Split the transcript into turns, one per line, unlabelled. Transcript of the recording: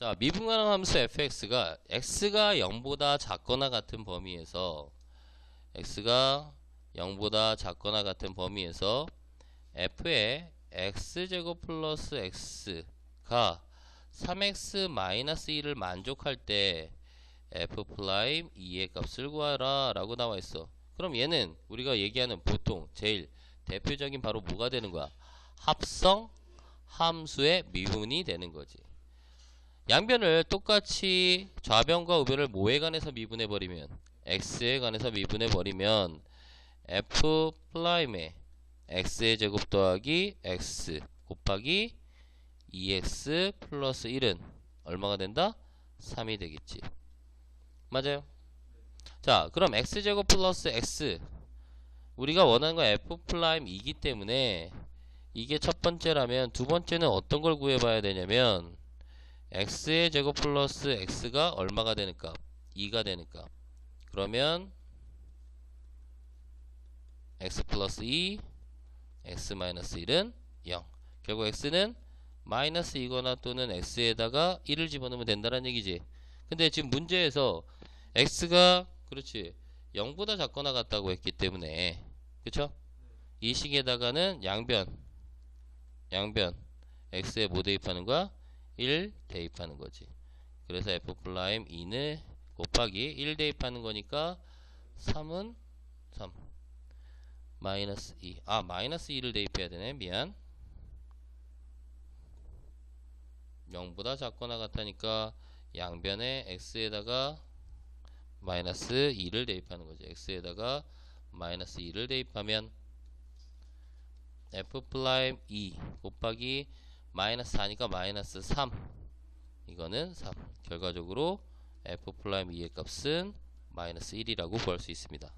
자, 미분가능 함수 fx가 x가 0보다 작거나 같은 범위에서 x가 0보다 작거나 같은 범위에서 f의 x제곱 플러스 x가 3x 마이너스 1을 만족할 때 f 프라임 2의 값을 구하라 라고 나와 있어. 그럼 얘는 우리가 얘기하는 보통 제일 대표적인 바로 뭐가 되는 거야? 합성 함수의 미분이 되는 거지 양변을 똑같이 좌변과 우변을 뭐에 관해서 미분해 버리면 x에 관해서 미분해 버리면 f 프라임의 x의 제곱 더하기 x 곱하기 2x 플러스 1은 얼마가 된다? 3이 되겠지. 맞아요? 자 그럼 x제곱 플러스 x. 우리가 원하는 건 f 프라임 이기 때문에 이게 첫 번째라면 두 번째는 어떤 걸 구해봐야 되냐면 x의 제곱 플러스 x가 얼마가 되는 값? 2가 되는 값 그러면 x 플러스 2 x 마이너스 1은 0 결국 x는 마이너스 2거나 또는 x에다가 1을 집어넣으면 된다는 얘기지 근데 지금 문제에서 x가 그렇지 0보다 작거나 같다고 했기 때문에 그쵸? 이 식에다가는 양변 양변 x에 뭐 대입하는 거야? 1 대입하는 거지 그래서 f 프라임 2는 곱하기 1 대입하는 거니까 3은 3 마이너스 2. 아, 마이너스 2를 대입해야 되네. 미안. 0보다 작거나 같다니까 양변에 x에다가 마이너스 2를 대입하는 거죠. x에다가 마이너스 2를 대입하면 f 플라임 2 곱하기 마이너스 4니까 마이너스 3 이거는 3 결과적으로 f 플라임 2의 값은 마이너스 1이라고 구할 수 있습니다.